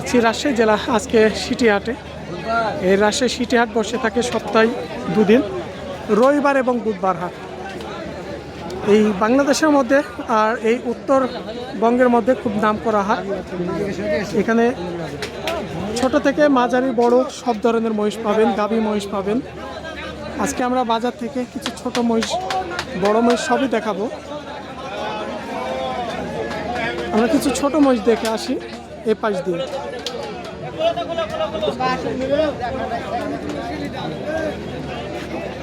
আছি রাজশাহী জেলা, আজকে সিটি হাটে এই রাজশাহী সিটি হাট বসে থাকে সপ্তাহে দুদিন, রবিবার এবং বুধবার হাট। এই বাংলাদেশের মধ্যে আর এই উত্তরবঙ্গের মধ্যে খুব নাম করা হাট। এখানে ছোট থেকে মাঝারি বড় সব ধরনের মহিষ পাবেন, গাভী মহিষ পাবেন। আজকে আমরা বাজার থেকে কিছু ছোট মহিষ, বড় মহিষ সবই দেখাবো। আমরা কিছু ছোট মহিষ দেখে আসি। এ পাশ দিয়ে।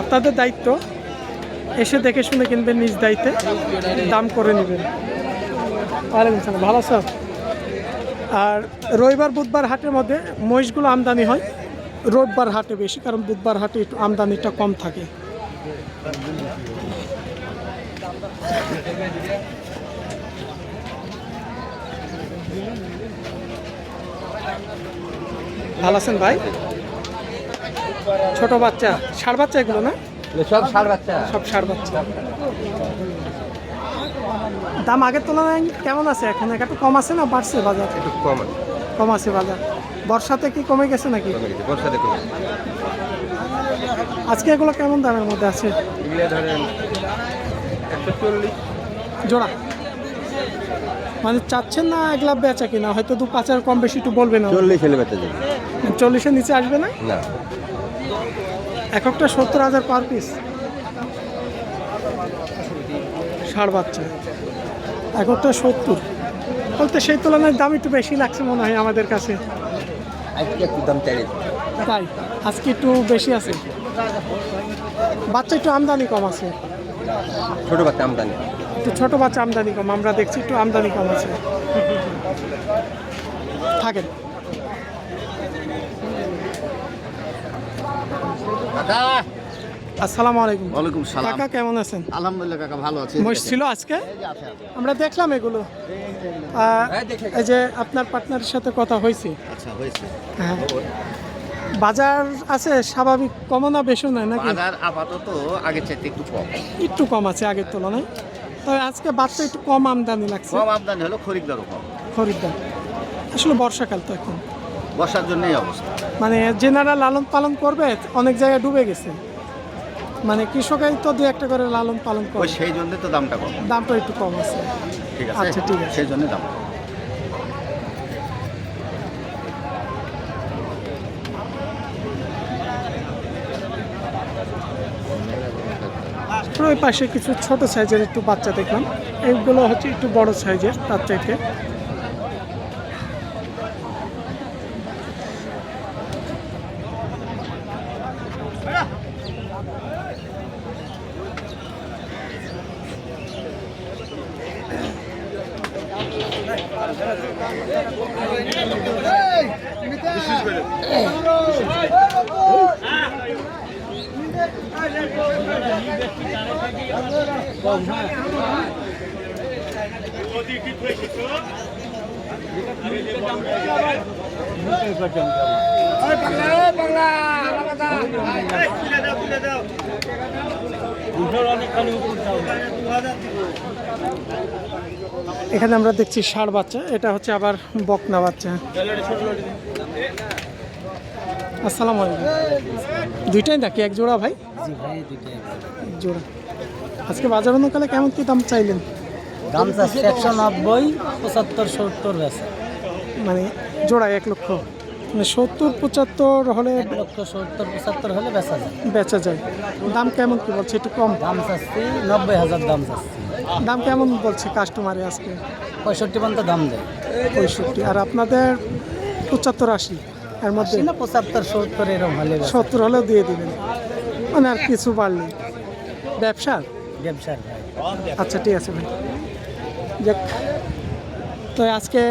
আপনাদের দায়িত্ব, এসে দেখে শুনে কিনবেন নিজ দায়িত্বে, দাম করে নেবেন। ওয়ালাইকুম সালাম ভালো স্যার আর রবিবার, বুধবার হাটের মধ্যে মহিষগুলো আমদানি হয়। রোববার হাটে বেশি, কারণ বুধবার হাটে একটু আমদানিটা কম থাকে। ভালো আছেন ভাই? ছোট বাচ্চা ষাড় বাচ্চা এগুলো না? সব ষাট বাচ্চা। সব ষাড় বাচ্চা। দাম আগের তুলনায় কেমন আছে এখন? একটু কম আছে না বাড়ছে বাজার? একটু কম আছে। কম আছে বাজার। বর্ষাতে কি কমে গেছে নাকি? বর্ষাতে কমে আজকে এগুলো কেমন দামের মধ্যে আছে? জোড়া? মানে চাচ্ছেন না এগুলা বেচা কিনা? হয়তো দু পাঁচ হাজার কম বেশি একটু বলবেন চল্লিশ হলে বেঁচে যাবে। চল্লিশের নিচে আসবে না? না। এক একটা সত্তর হাজার পার পিস ষাড় বাচ্চা। এক একটা সত্তর। বলতে সেই তুলনায় দাম একটু বেশি লাগছে মনে হয় আমাদের কাছে। তাই? আজকে একটু বেশি আছে। বাচ্চা একটু আমদানি কম আছে। ছোট বাচ্চা আমদানি। একটু ছোট বাচ্চা আমদানি কম আমরা দেখছি একটু আমদানি কম আছে। থাকেন। আসসালামু আলাইকুম। ওয়ালাইকুম সালাম। কাকা কেমন আছেন? আলহামদুলিল্লাহ কাকা ভালো আছি। মহিষ ছিল আজকে? আমরা দেখলাম এগুলো। এই যে আপনার পার্টনারের সাথে কথা হয়েছে। আচ্ছা হয়েছে। হ্যাঁ। বাজার আছে স্বাভাবিক কমও না বেশি নয় নাকি? বাজার আপাতত আগের চাইতে একটু কম। একটু কম আছে আগের তুলনায়। তবে আজকে বাচ্চা একটু কম আমদানি লাগছে। কম আমদানি হলো খরিদ্দারও কম। খরিদ্দার। আসলে বর্ষাকাল তো এখন। বর্ষার জন্যই অবস্থা। মানে যেনারা লালন পালন করবে অনেক জায়গায় ডুবে গেছে। মানে কৃষকের তো দু একটা করে লালন পালন করে সেই জন্য তো দামটা কম। দামটা একটু কম আছে। ঠিক আছে? আচ্ছা, ঠিক আছে। সেই জন্য দাম ওই পাশে কিছু ছোট সাইজের একটু বাচ্চা দেখলাম। এইগুলো হচ্ছে একটু বড় সাইজের তার চাইতে। এখানে আমরা দেখছি ষাড় বাচ্চা এটা হচ্ছে আবার বকনা বাচ্চা। আসসালামু আলাইকুম। দুইটাই নাকি এক জোড়া ভাই? এক জোড়া। আজকে বাজার অনুকালে কেমন কি দাম চাইলেন? দাম চাচ্ছে একশো নব্বই পঁচাত্তর সত্তর মানে জোড়া এক লক্ষ। মানে সত্তর পঁচাত্তর হলে এক লক্ষ সত্তর পঁচাত্তর হলে বেচা যায়। বেচা যায়। দাম কেমন কি বলছে একটু কম? দাম চাচ্ছি নব্বই হাজার দাম চাচ্ছি। দাম কেমন বলছে কাস্টমারে আজকে? পঁয়ষট্টি পর্যন্ত দাম দেয়। পঁয়ষট্টি। আর আপনাদের পঁচাত্তর আশি? এর মধ্যে না পঁচাত্তর সত্তর এরকম হলে সত্তর হলেও দিয়ে দিবেন। মানে আর কিছু বাড়লে। ব্যবসার ব্যবসার আচ্ছা ঠিক আছে ভাই। যাক। তো আজকে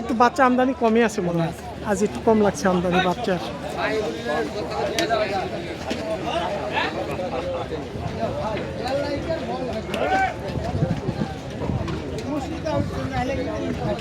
একটু বাচ্চা আমদানি কমই আছে মনে হয়। আজ একটু কম লাগছে আমদানি বাচ্চার।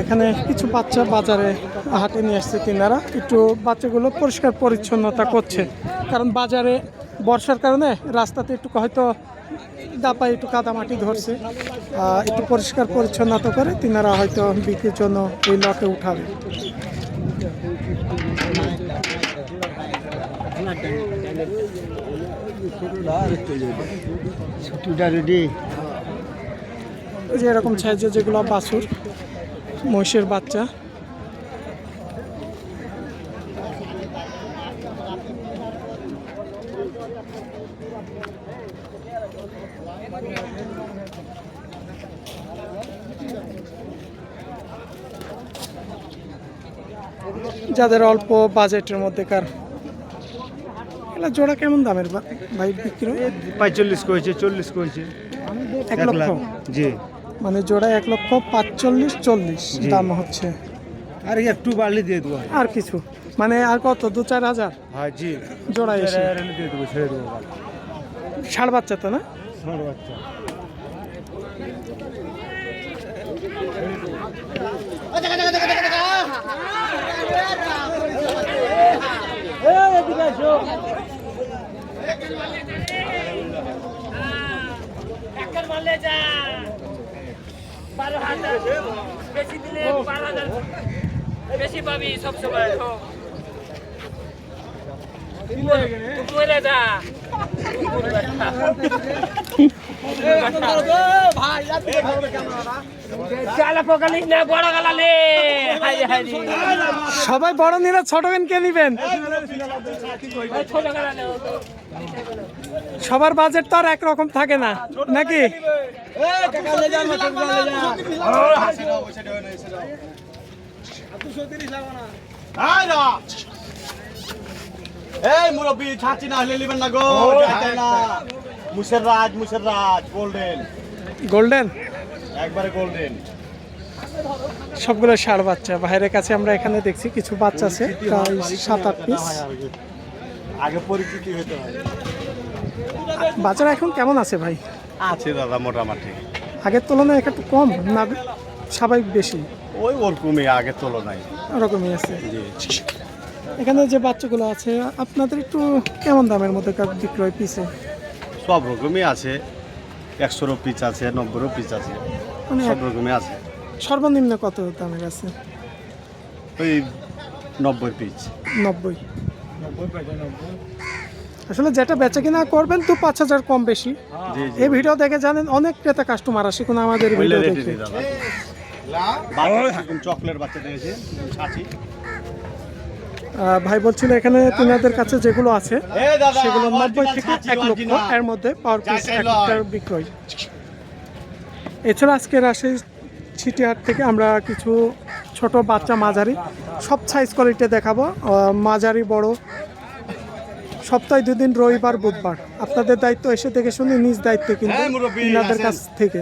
এখানে কিছু বাচ্চা বাজারে হাটে নিয়ে আসছে তিনারা। একটু বাচ্চাগুলো পরিষ্কার পরিচ্ছন্নতা করছে। কারণ বাজারে বর্ষার কারণে রাস্তাতে একটু হয়তো দাপায় একটু কাদামাটি ধরছে। একটু পরিষ্কার পরিচ্ছন্নতা করে তিনারা হয়তো বিক্রির জন্য এই লটে উঠাবে। এই যে এরকম সাইজের যেগুলো বাছুর মহিষের বাচ্চা। যাদের অল্প বাজেটের মধ্যেকার এগুলা জোড়া কেমন দামের ভাই বিক্রি পঁয়তাল্লিশ করেছে চল্লিশ করেছে। এক লক্ষ? জি। মানে জোড়া এক লক্ষ পাঁচচল্লিশ চল্লিশ দাম হচ্ছে। আর একটু বাড়লে দিয়ে দেবো। আর কিছু? মানে আর কত? দু চার হাজার? হ্যাঁ জি। জোড়া এসে। দিয়ে দেবো ছেড়ে দেবো। ষাড় বাচ্চা তো না? ষাঁড় বাচ্চা। একের মারলে যা বারো হাজার বেশি দিলে বারো হাজার বেশি পাবি সব সবাই বড় নিলে ছোট কে নিবেন? সবার বাজেট তো আর একরকম থাকে না নাকি? এই মুরব্বী ছাঁচি না হলে নিবেন না গো মুসের রাজ মুসের রাজ গোল্ডেন। গোল্ডেন? একবারে গোল্ডেন। সবগুলো ষাড় বাচ্চা। বাইরের কাছে আমরা এখানে দেখছি কিছু বাচ্চা আছে প্রায় সাত আট পিস। আগে? পরিচিতি হতে হয়। বাজার এখন কেমন আছে ভাই? আছে দাদা মোটামুটি। আগের তুলনায় একটু কম না স্বাভাবিক বেশি? ওই ওরকমই আগের তুলনায়। ওরকমই আছে। এখানে যে বাচ্চাগুলো আছে আপনাদের একটু কেমন দামের মধ্যে কার বিক্রয় পিসে সব রকমই আছে। একশোরও পিচ আছে নব্বইরও পিচ আছে। মানে সব রকমই আছে। সর্বনিম্ন কত দামের আছে? ওই নব্বই পিচ নব্বই। আসলে যেটা বেচা কিনা করবেন তো পাঁচ হাজার কম বেশি। এই ভিডিও দেখে জানেন অনেক ক্রেতা কাস্টমার আসে কোনো আমাদের ভিডিও দেখে। চকলেট বাচ্চা দিয়েছে ভাই বলছিল এখানে তিনাদের কাছে যেগুলো আছে সেগুলো নব্বই থেকে এক লক্ষ এর মধ্যে পাওয়ার পিস বিক্রয়। এছাড়া আজকে রাজশাহী সিটিহাট থেকে আমরা কিছু ছোট বাচ্চা মাঝারি সব সাইজ কোয়ালিটি দেখাবো। মাঝারি বড় সপ্তাহে দুদিন রবিবার বুধবার। আপনাদের দায়িত্ব এসে দেখে শুনে নিজ দায়িত্ব কিন্তু ইনাদের কাছ থেকে।